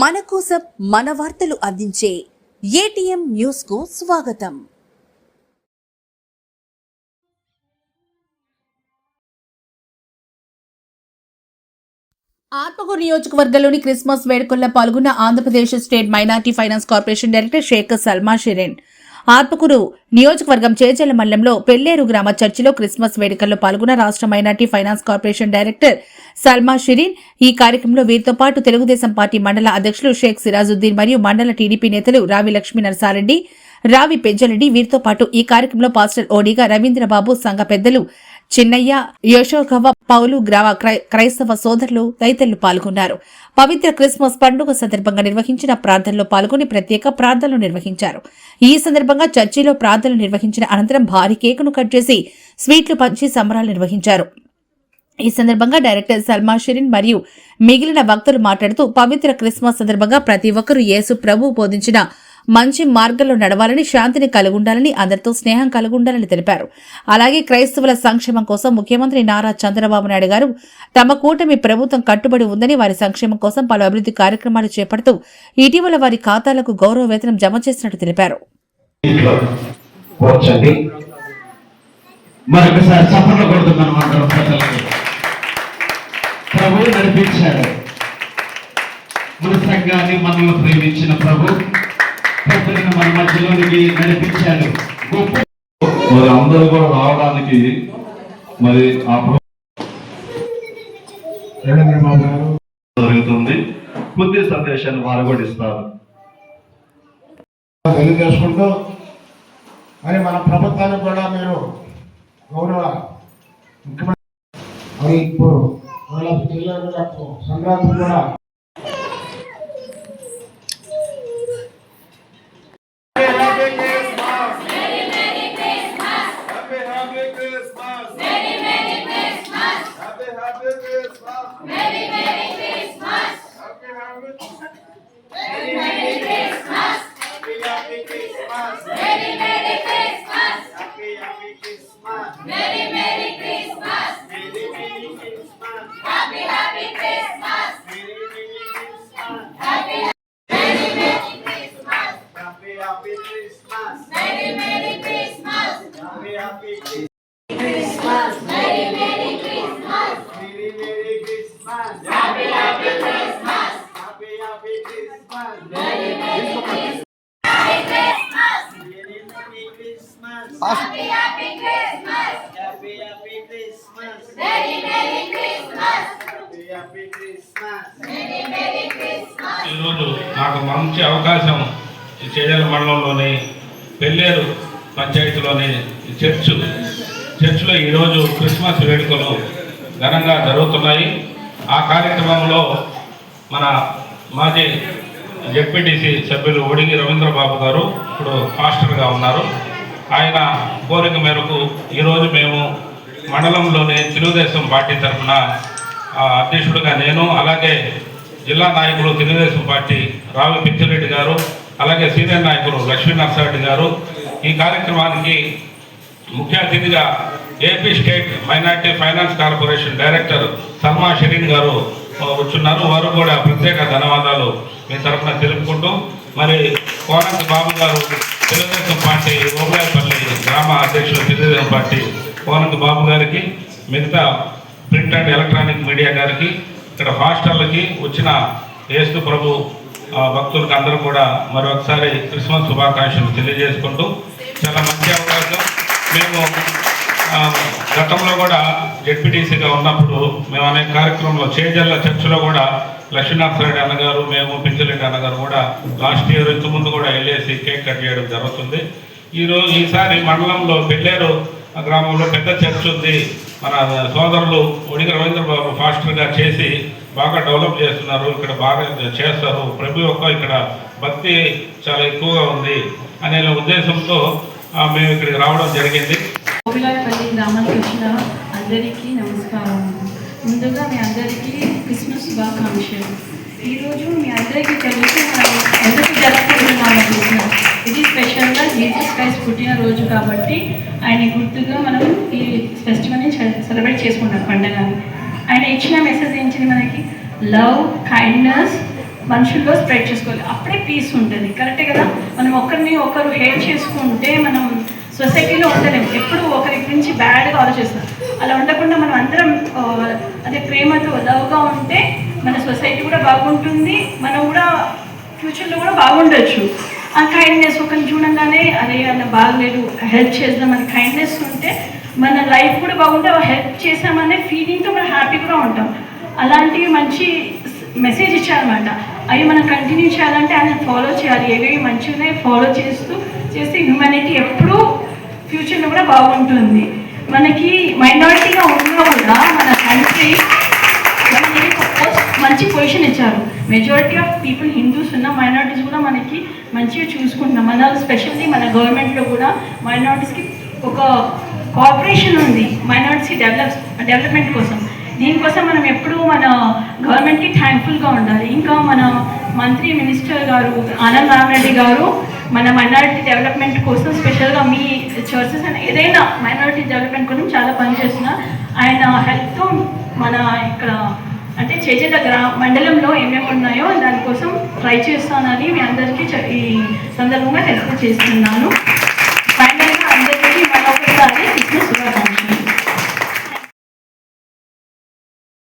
మన కోసం మన వార్తలు అందించే ఏటీఎం న్యూస్కు స్వాగతం. ఆత్మకూరు నియోజకవర్గంలోని క్రిస్మస్ వేడుకల్లో పాల్గొన్న Andhra Pradesh state minority finance corporation director Sheikh Salma Shiren. Atmakur నియోజకవర్గం చేజల మల్లెంలో పెల్లేరు గ్రామ చర్చిలో క్రిస్మస్ వేడుకల్లో పాల్గొన్న రాష్ట్ర minority finance corporation director Salma Shireen. ఈ కార్యక్రమంలో వీరితో పాటు తెలుగుదేశం పార్టీ మండల అధ్యక్షులు షేక్ సిరాజుద్దీన్ మరియు మండల టీడీపీ నేతలు రావి లక్ష్మీ నరసారెడ్డి రావి పెంజలరెడ్డి వీరితో పాటు ఈ కార్యక్రమంలో పాస్టర్ ఓడిగా రవీంద్రబాబు సంఘ పెద్దలు చిన్నయ్య యశోగవ పౌలు గ్రామ క్రై- క్రైస్తవ సోదరులు తదితరులు పాల్గొన్నారు. పవిత్ర క్రిస్మస్ పండుగ సందర్భంగా నిర్వహించిన ప్రార్థనలో పాల్గొని ప్రత్యేక ప్రార్థనలు నిర్వహించారు. ఈ సందర్భంగా చర్చిలో ప్రార్థనలు నిర్వహించిన అనంతరం భారీ కేకును కట్ చేసి స్వీట్లు పంచి సంబరాలు నిర్వహించారు. ఈ సందర్భంగా డైరెక్టర్ సల్మా షిరిన్ మరియు మిగిలిన వక్తలు మాట్లాడుతూ పవిత్ర క్రిస్మస్ సందర్భంగా ప్రతి ఒక్కరూ యేసు ప్రభు బోధించిన మంచి మార్గంలో నడవాలని శాంతిని కలుగుండాలని అందరితో స్నేహం కలుగుండాలని తెలిపారు. అలాగే క్రైస్తవుల సంక్షేమం కోసం ముఖ్యమంత్రి నారా చంద్రబాబు నాయుడు గారు తమ కూటమి ప్రభుత్వం కట్టుబడి ఉందని వారి సంక్షేమం కోసం పలు అభివృద్ధి కార్యక్రమాలు చేపడుతూ ఇటీవల వారి ఖాతాలకు గౌరవ వేతనం జమ చేసినట్టు తెలిపారు. మన సంఘాన్ని మనల్ని ప్రేమించిన ప్రభు ప్రజలను మన మధ్యలోనికి మరి అందరూ కూడా రావడానికి మరి ఆ జరుగుతుంది. బుద్ధి సందేశాన్ని వారు కూడా ఇస్తారు. తెలియజేసుకుంటూ మరి మన ప్రభుత్వానికి కూడా మీరు గౌరవ ముఖ్యమంత్రి మరి ఇప్పుడు సంక్రాంతి కూడా Happy, happy Christmas. Merry, Merry Christmas. Merry, Merry Christmas. Happy, happy Christmas. Happy, happy Christmas. Merry, Merry Christmas. Merry Merry Christmas. Happy, happy Christmas. Happy, happy Christmas. Merry, Merry Christmas. Happy, happy Christmas. Merry, Merry Christmas. ఈరోజు నాకు మంచి అవకాశం ఈ చేజల మండలంలోని పెళ్ళేరు పంచాయతీలోని ఈ church చర్చిలో ఈరోజు Christmas వేడుకలు ఘనంగా జరుగుతున్నాయి. ఆ కార్యక్రమంలో మన మాజీ జెడ్పీటీసీ సభ్యులు ఒడిగి రవీంద్రబాబు గారు ఇప్పుడు పాస్టర్గా ఉన్నారు. ఆయన కోరిక మేరకు ఈరోజు మేము మండలంలోని తెలుగుదేశం పార్టీ తరఫున ఆ, అధ్యక్షుడిగా నేను అలాగే జిల్లా నాయకులు తెలుగుదేశం పార్టీ రావి పిచ్చిరెడ్డి గారు అలాగే సీనియర్ నాయకులు లక్ష్మీ నరసారెడ్డి గారు ఈ కార్యక్రమానికి ముఖ్య అతిథిగా AP state minority finance corporation director Salma Shareen గారు వచ్చున్నారు. వారు కూడా ప్రత్యేక ధన్యవాదాలు మీ తరఫున తెలుపుకుంటూ మరి కోనంత బాబు గారు తెలుగుదేశం పార్టీ ఓబులాయపల్లి గ్రామ అధ్యక్షులు తెలుగుదేశం పార్టీ కోనంత బాబు గారికి మిగతా ప్రింట్ అండ్ ఎలక్ట్రానిక్ మీడియా గారికి ఇక్కడ హాస్టళ్ళకి వచ్చిన యేసు ప్రభు ఆ, భక్తులకు అందరూ కూడా మరొకసారి క్రిస్మస్ శుభాకాంక్షలు తెలియజేసుకుంటూ చాలా మంచి అవకాశం. మేము గతంలో కూడా జెడ్పీటీసీగా ఉన్నప్పుడు మేము అనేక కార్యక్రమంలో చేజల్ల చర్చలో కూడా లక్ష్మీనాథరెడ్డి అన్నగారు మేము పింఛరెడ్డి అన్నగారు కూడా లాస్ట్ ఇయర్ ఇంతకుముందు ముందు కూడా వెళ్ళేసి కేక్ కట్ చేయడం జరుగుతుంది. ఈరోజు ఈసారి మండలంలో పెళ్ళేరు గ్రామంలో పెద్ద చర్చ్ ఉంది. మన సోదరులు ఒడిగ రవీంద్ర బాబు ఫాస్టర్గా చేసి బాగా డెవలప్ చేస్తున్నారు. ఇక్కడ బాగా చేస్తారు. ప్రతి ఒక్క ఇక్కడ భక్తి చాలా ఎక్కువగా ఉంది. అనే ఉద్దేశంతో మేము ఇక్కడికి రావడం జరిగింది. కోవిలాపల్లి గ్రామానికి వచ్చిన అందరికీ నమస్కారం. ముందుగా మీ అందరికీ క్రిస్మస్ శుభాకాంక్షలు. ఈరోజు మీ అందరికీ తెలుసు మనం ఎందుకు జరుపుకుంటున్నాము క్రిస్మస్ ఇది స్పెషల్గా జీసస్ క్రైస్ట్ పుట్టినరోజు కాబట్టి ఆయన గుర్తుగా మనం ఈ ఫెస్టివల్ని సెలబ్రేట్ చేసుకుంటాం పండగని. ఆయన ఇచ్చిన మెసేజ్ ఏంటి మనకి? లవ్ కైండ్నెస్ మనుషుల్లో స్ప్రెడ్ చేసుకోవాలి. అప్పుడే పీస్ ఉంటుంది. కరెక్ట్ కదా? మనం ఒకరిని ఒకరు హేట్ చేసుకుంటే మనం సొసైటీలో ఉండలేము. ఎప్పుడు ఒకరి గురించి బ్యాడ్గా ఆలోచిస్తాం. అలా ఉండకుండా మనం అందరం అదే ప్రేమతో లవ్గా ఉంటే మన సొసైటీ కూడా బాగుంటుంది. మనం కూడా ఫ్యూచర్లో కూడా బాగుండొచ్చు. ఆ కైండ్నెస్ ఒకరిని చూడంగానే అరే అలా బాగలేదు హెల్ప్ చేద్దాం అని కైండ్నెస్ ఉంటే మన లైఫ్ కూడా బాగుంటే హెల్ప్ చేసామనే ఫీలింగ్తో మనం హ్యాపీగా ఉంటాం. అలాంటి మంచి మెసేజ్ ఇచ్చారనమాట అవి మనం కంటిన్యూ చేయాలంటే ఆయన ఫాలో చేయాలి. ఏవేవి మంచిగానే ఫాలో చేస్తూ చేస్తే హ్యూమానిటీ ఎప్పుడూ ఫ్యూచర్లో కూడా బాగుంటుంది. మనకి మైనారిటీగా ఉన్నా కూడా మన కంట్రీ మనకి మంచి పొజిషన్ ఇచ్చారు. మెజారిటీ ఆఫ్ పీపుల్ హిందూస్ ఉన్న మైనారిటీస్ కూడా మనకి మంచిగా చూసుకుంటున్నాం మన స్పెషల్లీ మన గవర్నమెంట్లో కూడా మైనారిటీస్కి ఒక కోఆపరేషన్ ఉంది. మైనార్టీస్కి డెవలప్ డెవలప్మెంట్ కోసం. దీనికోసం మనం ఎప్పుడూ మన గవర్నమెంట్కి థ్యాంక్ఫుల్గా ఉండాలి. ఇంకా మన మంత్రి మినిస్టర్ గారు ఆనంద్ రామరెడ్డి గారు మన మైనారిటీ డెవలప్మెంట్ కోసం స్పెషల్గా మీ చర్చెస్ అని ఏదైనా మైనారిటీ డెవలప్మెంట్ కోసం చాలా పనిచేసిన ఆయన హెల్ప్తో మన ఇక్కడ అంటే చేజేత గ్రా మండలంలో ఏమేమి ఉన్నాయో దానికోసం ట్రై చేస్తానని మీ అందరికీ ఈ సందర్భంగా తెలియజేస్తున్నాను